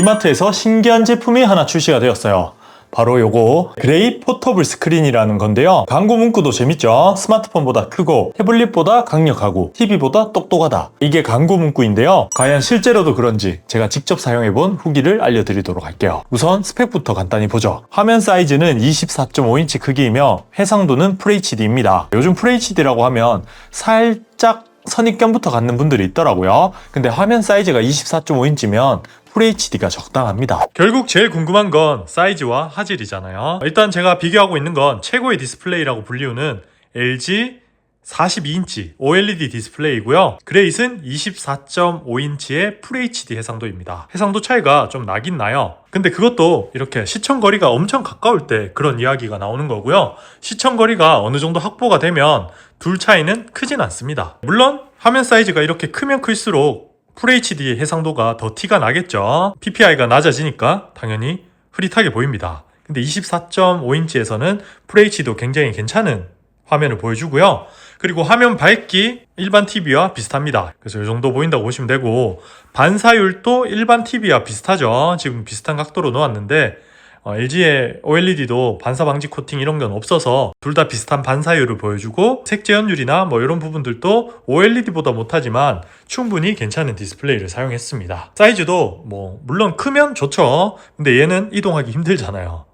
이마트에서 신기한 제품이 하나 출시가 되었어요. 바로 요거 그레이 포터블 스크린이라는 건데요. 광고 문구도 재밌죠? 스마트폰보다 크고 태블릿보다 강력하고 TV보다 똑똑하다. 이게 광고 문구인데요. 과연 실제로도 그런지 제가 직접 사용해본 후기를 알려드리도록 할게요. 우선 스펙부터 간단히 보죠. 화면 사이즈는 24.5인치 크기이며 해상도는 FHD입니다. 요즘 FHD라고 하면 살짝 선입견부터 갖는 분들이 있더라고요. 근데 화면 사이즈가 24.5인치면 FHD가 적당합니다. 결국 제일 궁금한 건 사이즈와 화질이잖아요. 일단 제가 비교하고 있는 건 최고의 디스플레이라고 불리우는 LG 42인치 OLED 디스플레이고요. 그레이스는 24.5인치의 FHD 해상도입니다. 해상도 차이가 좀 나긴 나요. 근데 그것도 이렇게 시청거리가 엄청 가까울 때 그런 이야기가 나오는 거고요. 시청거리가 어느 정도 확보가 되면 둘 차이는 크진 않습니다. 물론 화면 사이즈가 이렇게 크면 클수록 FHD 해상도가 더 티가 나겠죠. PPI가 낮아지니까 당연히 흐릿하게 보입니다. 근데 24.5인치에서는 FHD도 굉장히 괜찮은 화면을 보여주고요. 그리고 화면 밝기 일반 TV와 비슷합니다. 그래서 이 정도 보인다고 보시면 되고 반사율도 일반 TV와 비슷하죠. 지금 비슷한 각도로 놓았는데 어, LG의 OLED도 반사 방지 코팅 이런 건 없어서 둘 다 비슷한 반사율을 보여주고 색재현율이나 뭐 이런 부분들도 OLED보다 못하지만 충분히 괜찮은 디스플레이를 사용했습니다. 사이즈도 뭐 물론 크면 좋죠. 근데 얘는 이동하기 힘들잖아요.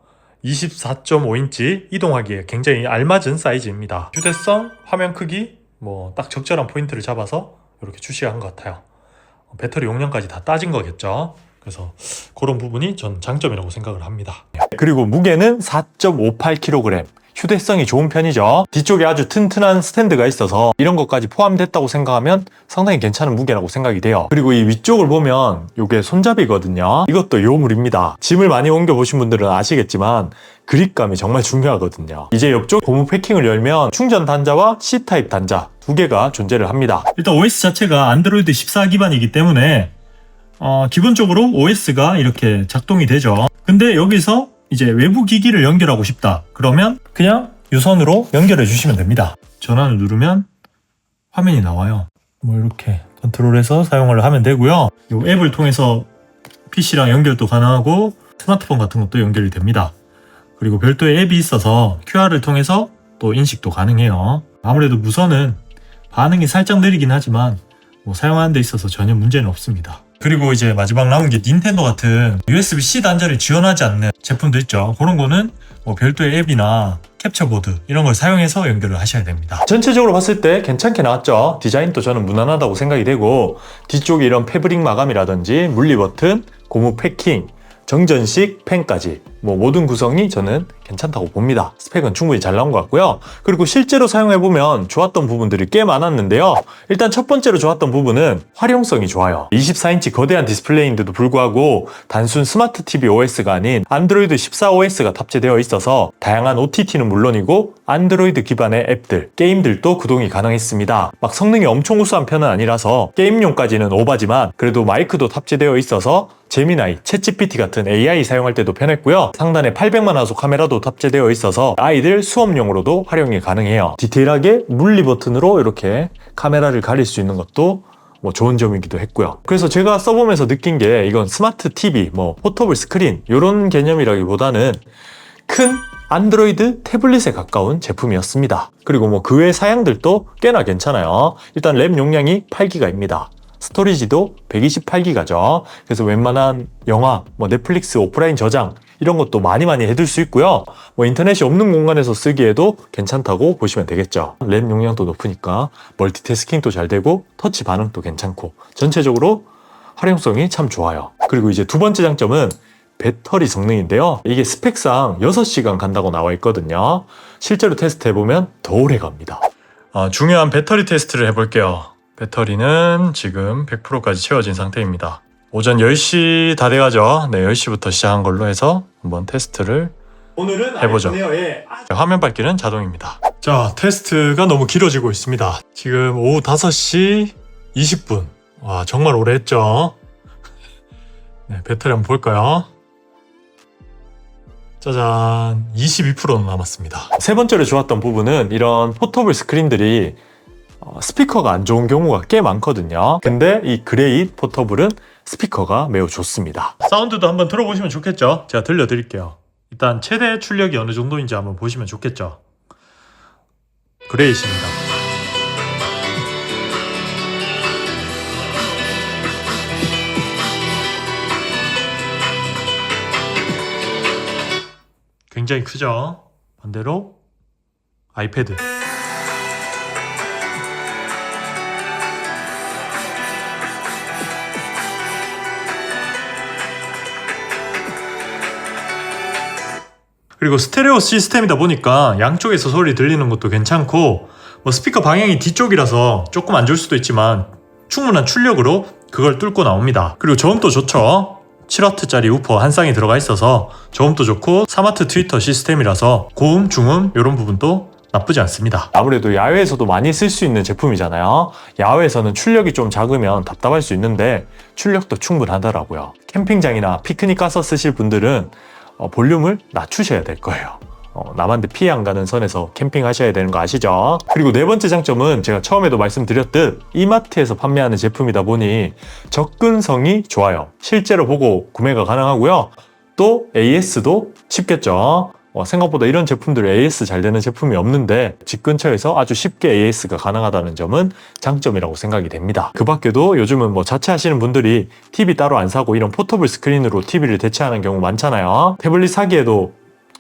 24.5인치 이동하기에 굉장히 알맞은 사이즈입니다. 휴대성, 화면 크기, 뭐 딱 적절한 포인트를 잡아서 이렇게 출시한 것 같아요. 배터리 용량까지 다 따진 거겠죠. 그래서 그런 부분이 전 장점이라고 생각을 합니다. 그리고 무게는 4.58kg. 휴대성이 좋은 편이죠. 뒤쪽에 아주 튼튼한 스탠드가 있어서 이런 것까지 포함됐다고 생각하면 상당히 괜찮은 무게라고 생각이 돼요. 그리고 이 위쪽을 보면 이게 손잡이거든요. 이것도 요물입니다. 짐을 많이 옮겨보신 분들은 아시겠지만 그립감이 정말 중요하거든요. 이제 옆쪽 고무 패킹을 열면 충전 단자와 C타입 단자 두 개가 존재를 합니다. 일단 OS 자체가 안드로이드 14 기반이기 때문에 어, 기본적으로 OS가 이렇게 작동이 되죠. 근데 여기서 이제 외부 기기를 연결하고 싶다. 그러면 그냥 유선으로 연결해 주시면 됩니다. 전환을 누르면 화면이 나와요. 뭐 이렇게 컨트롤해서 사용을 하면 되고요. 이 앱을 통해서 PC랑 연결도 가능하고 스마트폰 같은 것도 연결이 됩니다. 그리고 별도의 앱이 있어서 QR을 통해서 또 인식도 가능해요. 아무래도 무선은 반응이 살짝 느리긴 하지만 뭐 사용하는 데 있어서 전혀 문제는 없습니다. 그리고 이제 마지막 남은 게 닌텐도 같은 USB-C 단자를 지원하지 않는 제품도 있죠. 그런 거는 뭐 별도의 앱이나 캡처보드 이런 걸 사용해서 연결을 하셔야 됩니다. 전체적으로 봤을 때 괜찮게 나왔죠. 디자인도 저는 무난하다고 생각이 되고 뒤쪽에 이런 패브릭 마감이라든지 물리 버튼, 고무 패킹, 정전식 펜까지 뭐 모든 구성이 저는 괜찮다고 봅니다. 스펙은 충분히 잘 나온 것 같고요. 그리고 실제로 사용해보면 좋았던 부분들이 꽤 많았는데요. 일단 첫 번째로 좋았던 부분은 활용성이 좋아요. 24인치 거대한 디스플레이인데도 불구하고 단순 스마트 TV OS가 아닌 안드로이드 14 OS가 탑재되어 있어서 다양한 OTT는 물론이고 안드로이드 기반의 앱들, 게임들도 구동이 가능했습니다. 막 성능이 엄청 우수한 편은 아니라서 게임용까지는 오바지만 그래도 마이크도 탑재되어 있어서 제미나이, 챗GPT 같은 AI 사용할 때도 편했 상단에 800만 화소 카메라도 탑재되어 있어서 아이들 수업용으로도 활용이 가능해요. 디테일하게 물리 버튼으로 이렇게 카메라를 가릴 수 있는 것도 뭐 좋은 점이기도 했고요. 그래서 제가 써보면서 느낀 게 이건 스마트 TV, 뭐 포터블 스크린 이런 개념이라기보다는 큰 안드로이드 태블릿에 가까운 제품이었습니다. 그리고 뭐 그 외 사양들도 꽤나 괜찮아요. 일단 램 용량이 8기가입니다. 스토리지도 128기가죠. 그래서 웬만한 영화, 뭐 넷플릭스 오프라인 저장 이런 것도 많이 많이 해둘 수 있고요. 뭐 인터넷이 없는 공간에서 쓰기에도 괜찮다고 보시면 되겠죠. 램 용량도 높으니까 멀티태스킹도 잘 되고 터치 반응도 괜찮고 전체적으로 활용성이 참 좋아요. 그리고 이제 두 번째 장점은 배터리 성능인데요. 이게 스펙상 6시간 간다고 나와 있거든요. 실제로 테스트 해보면 더 오래 갑니다. 아, 중요한 배터리 테스트를 해볼게요. 배터리는 지금 100%까지 채워진 상태입니다. 오전 10시 다 돼가죠. 네, 10시부터 시작한 걸로 해서 한번 테스트를 오늘은 해보죠. 아이폰에어의 화면 밝기는 자동입니다. 자, 테스트가 너무 길어지고 있습니다. 지금 오후 5시 20분. 와, 정말 오래 했죠? 네, 배터리 한번 볼까요? 짜잔, 22% 남았습니다. 세 번째로 좋았던 부분은 이런 포터블 스크린들이 어, 스피커가 안 좋은 경우가 꽤 많거든요. 근데 이 그레이 포터블은 스피커가 매우 좋습니다. 사운드도 한번 들어보시면 좋겠죠? 제가 들려드릴게요. 일단 최대 출력이 어느 정도인지 한번 보시면 좋겠죠? 그레이십니다. 굉장히 크죠? 반대로 아이패드. 그리고 스테레오 시스템이다 보니까 양쪽에서 소리 들리는 것도 괜찮고 뭐 스피커 방향이 뒤쪽이라서 조금 안 좋을 수도 있지만 충분한 출력으로 그걸 뚫고 나옵니다. 그리고 저음도 좋죠. 7W짜리 우퍼 한 쌍이 들어가 있어서 저음도 좋고 사마트 트위터 시스템이라서 고음, 중음 이런 부분도 나쁘지 않습니다. 아무래도 야외에서도 많이 쓸 수 있는 제품이잖아요. 야외에서는 출력이 좀 작으면 답답할 수 있는데 출력도 충분하더라고요. 캠핑장이나 피크닉 가서 쓰실 분들은 어, 볼륨을 낮추셔야 될 거예요. 어, 남한테 피해 안 가는 선에서 캠핑하셔야 되는 거 아시죠? 그리고 네 번째 장점은 제가 처음에도 말씀드렸듯 이마트에서 판매하는 제품이다 보니 접근성이 좋아요. 실제로 보고 구매가 가능하고요. 또 AS도 쉽겠죠. 어, 생각보다 이런 제품들 AS 잘 되는 제품이 없는데 집 근처에서 아주 쉽게 AS가 가능하다는 점은 장점이라고 생각이 됩니다. 그 밖에도 요즘은 뭐 자취하시는 분들이 TV 따로 안 사고 이런 포터블 스크린으로 TV를 대체하는 경우 많잖아요. 태블릿 사기에도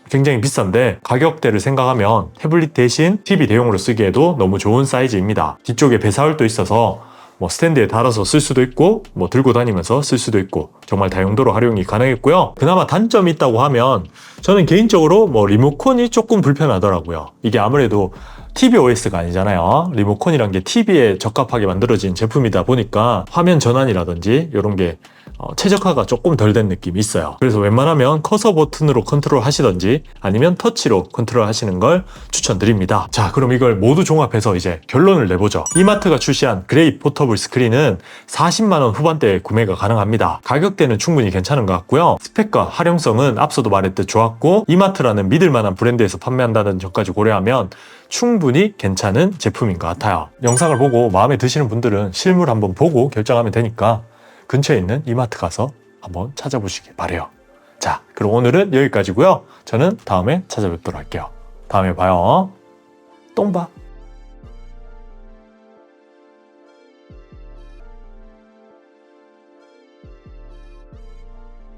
굉장히 비싼데 가격대를 생각하면 태블릿 대신 TV 대용으로 쓰기에도 너무 좋은 사이즈입니다. 뒤쪽에 배사율도 있어서 뭐 스탠드에 달아서 쓸 수도 있고 뭐 들고 다니면서 쓸 수도 있고 정말 다용도로 활용이 가능했고요. 그나마 단점이 있다고 하면 저는 개인적으로 뭐 리모컨이 조금 불편하더라고요. 이게 아무래도 TV OS가 아니잖아요. 리모컨이란 게 TV에 적합하게 만들어진 제품이다 보니까 화면 전환이라든지 이런 게 어, 최적화가 조금 덜 된 느낌이 있어요. 그래서 웬만하면 커서 버튼으로 컨트롤 하시던지 아니면 터치로 컨트롤 하시는 걸 추천드립니다. 자, 그럼 이걸 모두 종합해서 이제 결론을 내보죠. 이마트가 출시한 그레이 포터블 스크린은 40만원 후반대에 구매가 가능합니다. 가격대는 충분히 괜찮은 것 같고요. 스펙과 활용성은 앞서도 말했듯 좋았고 이마트라는 믿을만한 브랜드에서 판매한다는 점까지 고려하면 충분히 괜찮은 제품인 것 같아요. 영상을 보고 마음에 드시는 분들은 실물 한번 보고 결정하면 되니까 근처에 있는 이마트 가서 한번 찾아보시길 바래요. 자, 그럼 오늘은 여기까지고요. 저는 다음에 찾아뵙도록 할게요. 다음에 봐요. 똥봐.